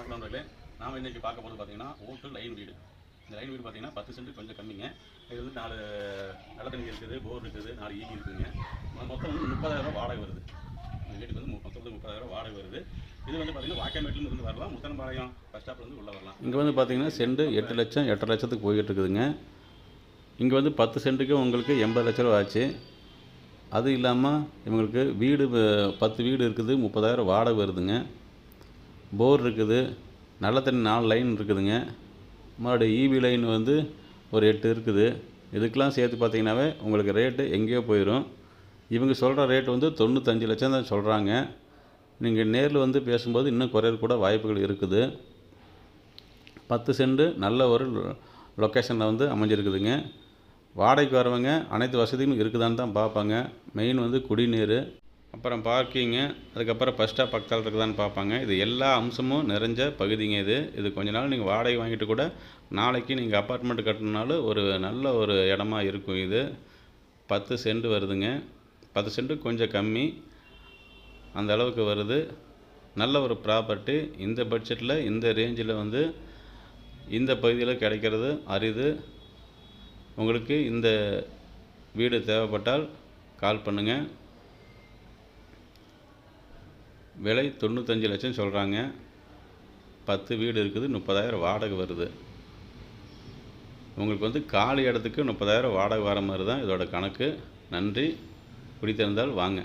நண்பர்களே. நாம் இன்றைக்கி பார்க்க போகிறது பார்த்தீங்கன்னா ஓட்டு லைன் வீடு. இந்த லைன் வீடு பார்த்தீங்கன்னா பத்து சென்ட் கொஞ்சம் கம்மிங்க. இது வந்து நாலு நல்ல தண்ணி இருக்குது போர் இருக்குது நாலு ஈபி இருக்குதுங்க. மொத்தம் வந்து முப்பதாயிரம் வாடகை வருது. இந்த வீட்டுக்கு வந்து மொத்தம் வந்து முப்பதாயிரம் வாடகை வருது. இது வந்து பார்த்தீங்கன்னா வாக்கியமேட்டில் இருந்து வரலாம். முத்தனம்பாளையம் பஸ் ஸ்டாப்லேருந்து உள்ளே வரலாம். இங்கே வந்து பார்த்தீங்கன்னா செண்டு எட்டு லட்சம் எட்டரை லட்சத்துக்கு போய்கிட்டு இருக்குதுங்க. இங்கே வந்து பத்து சென்ட்டுக்கு உங்களுக்கு எண்பது லட்ச ரூபா ஆச்சு. அது இல்லாமல் இவங்களுக்கு வீடு பத்து வீடு இருக்குது முப்பதாயிரம் வாடகை வருதுங்க. போர் இருக்குது. நல்ல தண்ணி நாலு லைன் இருக்குதுங்க. மறுபடியும் ஈபி லைன் வந்து ஒரு எட்டு இருக்குது. இதுக்கெல்லாம் சேர்த்து பார்த்தீங்கன்னாவே உங்களுக்கு ரேட்டு எங்கேயோ போயிடும் இவங்க சொல்கிற ரேட் வந்து தொண்ணூத்தஞ்சு லட்சம் தான் சொல்கிறாங்க நீங்கள் நேரில் வந்து பேசும்போது இன்னும் குறைய கூட வாய்ப்புகள் இருக்குது. பத்து சென்ட் நல்ல ஒரு லொக்கேஷனில் வந்து அமைஞ்சிருக்குதுங்க. வாடகைக்கு வரவங்க அனைத்து வசதியும் இருக்குதான்னு தான் பார்ப்பாங்க. மெயின் வந்து குடிநீர். அப்புறம் பார்க்கிங்கு அதுக்கப்புறம் பஸ் ஸ்டாப் பக்கத்தில் இருக்குதான்னு பார்ப்பாங்க. இது எல்லா அம்சமும் நிறைஞ்ச பகுதிங்க இது. இது கொஞ்ச நாள் நீங்கள் வாடகை வாங்கிட்டு கூட நாளைக்கு நீங்கள் அப்பார்ட்மெண்ட் கட்டணுனாலும் ஒரு நல்ல ஒரு இடமா இருக்கும் இது. பத்து சென்ட் வருதுங்க. பத்து சென்ட் கொஞ்சம் கம்மி. அந்த அளவுக்கு வருது. நல்ல ஒரு ப்ராப்பர்ட்டி இந்த பட்ஜெட்டில் இந்த ரேஞ்சில் வந்து இந்த பகுதியில் கிடைக்கிறது அரிது. உங்களுக்கு இந்த வீடு தேவைப்பட்டால் கால் பண்ணுங்கள் விலை தொண்ணூத்தஞ்சு லட்சம் சொல்கிறாங்க பத்து வீடு இருக்குது முப்பதாயிரம் வாடகை வருது. உங்களுக்கு வந்து காலி இடத்துக்கு முப்பதாயிரம் வாடகை வர மாதிரி தான் இதோட கணக்கு. நன்றி. பிடித்திருந்தால் வாங்க.